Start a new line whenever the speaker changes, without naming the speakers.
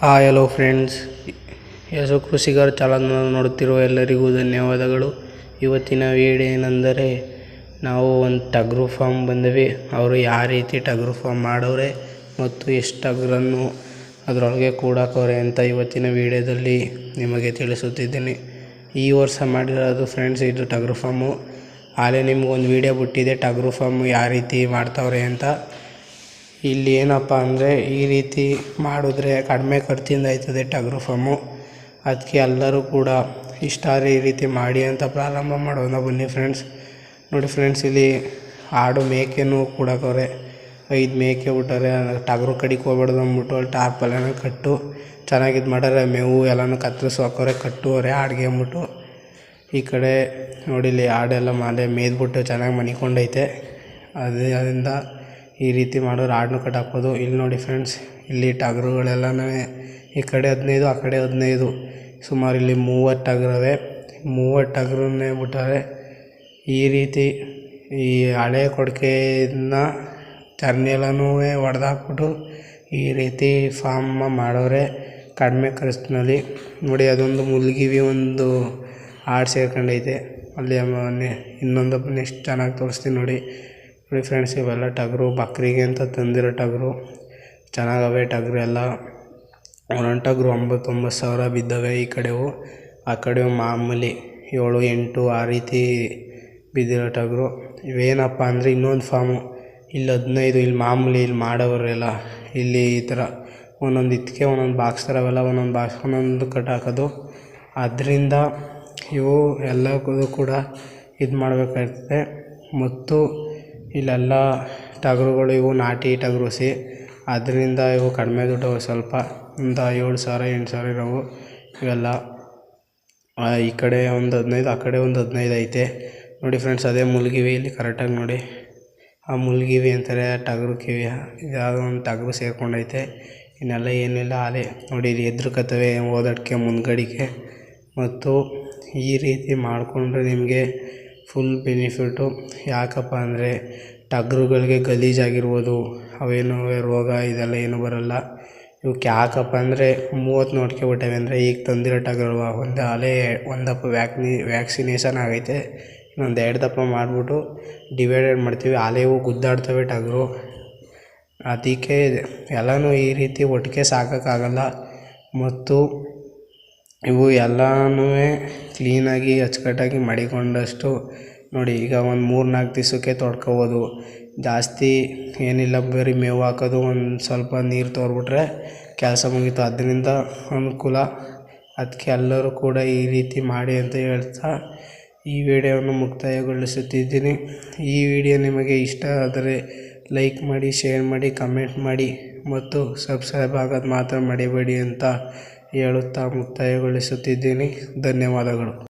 Hi hello friends ಯಶೋ ಕೃಷಿಕರ ಚಾಲನ ನೋಡುತ್ತಿರುವ ಎಲ್ಲರಿಗೂ ಧನ್ಯವಾದಗಳು. ಇವತ್ತಿನ ವಿಡಿಯೋ ಏನೆಂದರೆ, ನಾವು ಒಂದು ಟಗ್ರು ಫಾರ್ಮ್ ಬಂದಿವಿ. ಅವರು ಯಾವ ರೀತಿ ಟಗ್ರು ಫಾರ್ಮ್ ಮಾಡವ್ರೆ ಮತ್ತು ಎಷ್ಟು ಟಗ್ರನ್ನು ಅದರೊಳಗೆ ಕೂಡಾಕವ್ರೆ ಅಂತ ಇವತ್ತಿನ ವಿಡಿಯೋದಲ್ಲಿ ನಿಮಗೆ ತಿಳಿಸುತ್ತಿದ್ದೇನೆ. ಈ ವರ್ಷ ಮಾಡಿರೋದು ಫ್ರೆಂಡ್ಸ್ ಇದು ಟಗ್ರು ಫಾರ್ಮು ಆಗಲೇ ನಿಮ್ಗೊಂದು ವೀಡಿಯೋ ಬಿಟ್ಟಿದೆ, ಟಗ್ರು ಫಾರ್ಮ್ ಯಾವ ರೀತಿ ಮಾಡ್ತಾವ್ರೆ ಅಂತ. ಇಲ್ಲಿ ಏನಪ್ಪ ಅಂದರೆ ಈ ರೀತಿ ಮಾಡಿದ್ರೆ ಕಡಿಮೆ ಖರ್ಚಿಂದ ಆಯ್ತದೆ ಟಗರು ಫಾರ್ಮು ಅದಕ್ಕೆ ಎಲ್ಲರೂ ಕೂಡ ಇಷ್ಟಾರೆ ಈ ರೀತಿ ಮಾಡಿ ಅಂತ ಪ್ರಾರಂಭ ಮಾಡೋಣ ಬನ್ನಿ ಫ್ರೆಂಡ್ಸ್ ನೋಡಿ ಫ್ರೆಂಡ್ಸ್ ಇಲ್ಲಿ ಆಡು ಮೇಕೆನೂ ಕೂಡಾಕವ್ರೆ ಐದು ಮೇಕೆ ಬಿಟ್ಟಾರೆ ಟಗರು ಕಡಿಗೆ ಹೋಗ್ಬಾರ್ದು ಅಂದ್ಬಿಟ್ಟು ಅಲ್ಲಿ ಟಾರ್ಪಲೆಲ್ಲ ಕಟ್ಟು. ಚೆನ್ನಾಗಿ ಇದು ಮೇವು ಎಲ್ಲನೂ ಕತ್ತರಿಸಿ ಹಾಕೋರೆ ಕಟ್ಟುವರೆ ಆಡಿಗೆ ಅಂದ್ಬಿಟ್ಟು. ಈ ಕಡೆ ನೋಡಿ ಇಲ್ಲಿ ಆಡೆಲ್ಲ ಮಾಲೆ ಮೇಯ್ದುಬಿಟ್ಟು ಚೆನ್ನಾಗಿ ಮನಿಕೊಂಡೈತೆ. ಅದೇ ಅದರಿಂದ ಈ ರೀತಿ ಮಾಡೋರು ಕಟ್ ಕಟ್ಟಾಕ್ಬೋದು ಇಲ್ಲಿ ನೋಡಿ ಫ್ರೆಂಡ್ಸ್ ಇಲ್ಲಿ ಟಗರುಗಳೆಲ್ಲನೂ ಈ ಕಡೆ ಹದಿನೈದು, ಆ ಕಡೆ ಹದಿನೈದು. ಸುಮಾರು ಇಲ್ಲಿ ಮೂವತ್ತು ಟಗರವೆ ಮೂವತ್ತು ಟಗರನ್ನೇ ಬಿಟ್ಟವ್ರೆ ಈ ರೀತಿ ಈ ಹಳೆ ಕೊಡಕೆಯಿಂದ ಚರ್ನಿಯೆಲ್ಲನೂ ಹೊಡೆದಾಕ್ಬಿಟ್ಟು ಈ ರೀತಿ ಫಾರ್ಮ್ ಮಾಡೋರೆ ಕಡಿಮೆ ಖರ್ಚಿನಲ್ಲಿ. ನೋಡಿ, ಅದೊಂದು ಮುಲ್ಗಿವಿ ಒಂದು ಹಾಡು ಸೇರ್ಕೊಂಡೈತೆ. ಅಲ್ಲಿ ಇನ್ನೊಂದು ನೆಕ್ಸ್ಟ್ ಚೆನ್ನಾಗಿ ತೋರಿಸ್ತೀನಿ ನೋಡಿ. ನೋಡಿ ಫ್ರೆಂಡ್ಸ್ ಇವೆಲ್ಲ ಟಗರು, ಬಕ್ರಿಗೆ ಅಂತ ತಂದಿರೋ ಟಗರು. ಚೆನ್ನಾಗವೆ ಟಗರು ಎಲ್ಲ. ಒಂದೊಂದು ಟಗರು ಒಂಬತ್ತು ಒಂಬತ್ತು ಸಾವಿರ ಬಿದ್ದವೆ ಈ ಕಡೆವು. ಆ ಕಡೆ ಮಾಮೂಲಿ ಏಳು, ಎಂಟು ಆ ರೀತಿ ಬಿದ್ದಿರೋ ಟಗರು. ಇವೇನಪ್ಪ ಅಂದರೆ ಇನ್ನೊಂದು ಫಾರ್ಮು ಇಲ್ಲಿ ಹದಿನೈದು, ಇಲ್ಲಿ ಮಾಮೂಲಿ ಇಲ್ಲಿ ಮಾಡೋರೆಲ್ಲ ಇಲ್ಲಿ ಈ ಥರ ಒಂದೊಂದು ಇತ್ತಿಗೆ ಒಂದೊಂದು ಬಾಕ್ಸ್ ಥರ ಅವೆಲ್ಲ ಒಂದೊಂದು ಬಾಕ್ಸ್ ಒಂದೊಂದು ಕಟ್ ಹಾಕೋದು. ಅದರಿಂದ ಇವು ಎಲ್ಲಕ್ಕೂ ಕೂಡ ಇದು ಮಾಡಬೇಕಾಗ್ತದೆ ಮತ್ತು ಇಲ್ಲೆಲ್ಲ ಟಗರುಗಳು ಇವು ನಾಟಿ ಟಗರುಸಿ, ಅದರಿಂದ ಇವು ಕಡಿಮೆ ದುಡ್ಡು ಸ್ವಲ್ಪ. ಒಂದು ಏಳು ಸಾವಿರ, ಎಂಟು ಸಾವಿರ ಇರೋವು. ಇವೆಲ್ಲ ಈ ಕಡೆ ಒಂದು ಹದಿನೈದು, ಆ ಕಡೆ ಒಂದು ಹದಿನೈದು ಐತೆ. ನೋಡಿ ಫ್ರೆಂಡ್ಸ್ ಅದೇ ಮುಲ್ಗಿವಿ ಇಲ್ಲಿ ಕರೆಕ್ಟಾಗಿ ನೋಡಿ. ಆ ಮುಲ್ಗಿವಿ ಅಂತಾರೆ ಟಗರು ಕಿವಿ. ಯಾವುದೋ ಒಂದು ಟಗರು ಸೇರಿಕೊಂಡೈತೆ. ಇನ್ನೆಲ್ಲ ಏನಿಲ್ಲ ಅಲೆ ನೋಡಿ ಇಲ್ಲಿ ಎದ್ರುಕತ್ತವೆ ಓದಾಡ್ಕೆ ಮುಂದ್ಗಡೆಗೆ ಮತ್ತು ಈ ರೀತಿ ಮಾಡಿಕೊಂಡ್ರೆ ನಿಮಗೆ ಫುಲ್ ಬೆನಿಫಿಟ್ಟು ಯಾಕಪ್ಪ ಅಂದರೆ ಟಗರುಗಳಿಗೆ ಗಲೀಜಾಗಿರ್ಬೋದು, ಅವೇನು ರೋಗ ಇದೆಲ್ಲ ಏನೂ ಬರೋಲ್ಲ. ಇವಕ್ಕೆ ಯಾಕಪ್ಪ ಅಂದರೆ ಮೂವತ್ತು ನೋಡ್ಕೊಬಿಟ್ಟವೆ ಅಂದರೆ ಈಗ ತಂದಿರೋ ಟಗರು ಒಂದು ಅಲೆ ಒಂದು ದಪ್ಪ ವ್ಯಾಕ್ನಿ, ವ್ಯಾಕ್ಸಿನೇಷನ್ ಆಗೈತೆ, ಇನ್ನೊಂದು ಎರಡು ದಪ್ಪ ಮಾಡಿಬಿಟ್ಟು ಡಿವೈಡೆಡ್ ಮಾಡ್ತೀವಿ. ಅಲೆವು ಗುದ್ದಾಡ್ತವೆ ಟಗರು. ಅದಕ್ಕೆ ಎಲ್ಲನೂ ಈ ರೀತಿ ಒಟ್ಟಿಗೆ ಸಾಕೋಕ್ಕಾಗಲ್ಲ. ಮತ್ತು ಇವು ಎಲ್ಲನೂ ಕ್ಲೀನಾಗಿ, ಅಚ್ಚುಕಟ್ಟಾಗಿ ಮಡಿಕೊಂಡಷ್ಟು ನೋಡಿ, ಈಗ ಒಂದು ಮೂರು ನಾಲ್ಕು ದಿವಸಕ್ಕೆ ತೊಡ್ಕೊಬೋದು. ಜಾಸ್ತಿ ಏನಿಲ್ಲ, ಬರೀ ಮೇವು ಹಾಕೋದು, ಒಂದು ಸ್ವಲ್ಪ ನೀರು ತೋರ್ಬಿಟ್ರೆ ಕೆಲಸ ಮುಗೀತು. ಅದರಿಂದ ಅನುಕೂಲ. ಅದಕ್ಕೆ ಎಲ್ಲರೂ ಕೂಡ ಈ ರೀತಿ ಮಾಡಿ ಅಂತ ಹೇಳ್ತಾ ಈ ವಿಡಿಯೋವನ್ನು ಮುಕ್ತಾಯಗೊಳಿಸುತ್ತಿದ್ದೀನಿ. ಈ ವಿಡಿಯೋ ನಿಮಗೆ ಇಷ್ಟ ಆದರೆ ಲೈಕ್ ಮಾಡಿ, ಶೇರ್ ಮಾಡಿ, ಕಮೆಂಟ್ ಮಾಡಿ ಮತ್ತು ಸಬ್ಸ್ಕ್ರೈಬ್ ಆಗೋದು ಮಾತ್ರ ಮಡಿಬೇಡಿ ಅಂತ ಹೇಳುತ್ತಾ ಮುಕ್ತಾಯಗೊಳಿಸುತ್ತಿದ್ದೇನೆ. ಧನ್ಯವಾದಗಳು.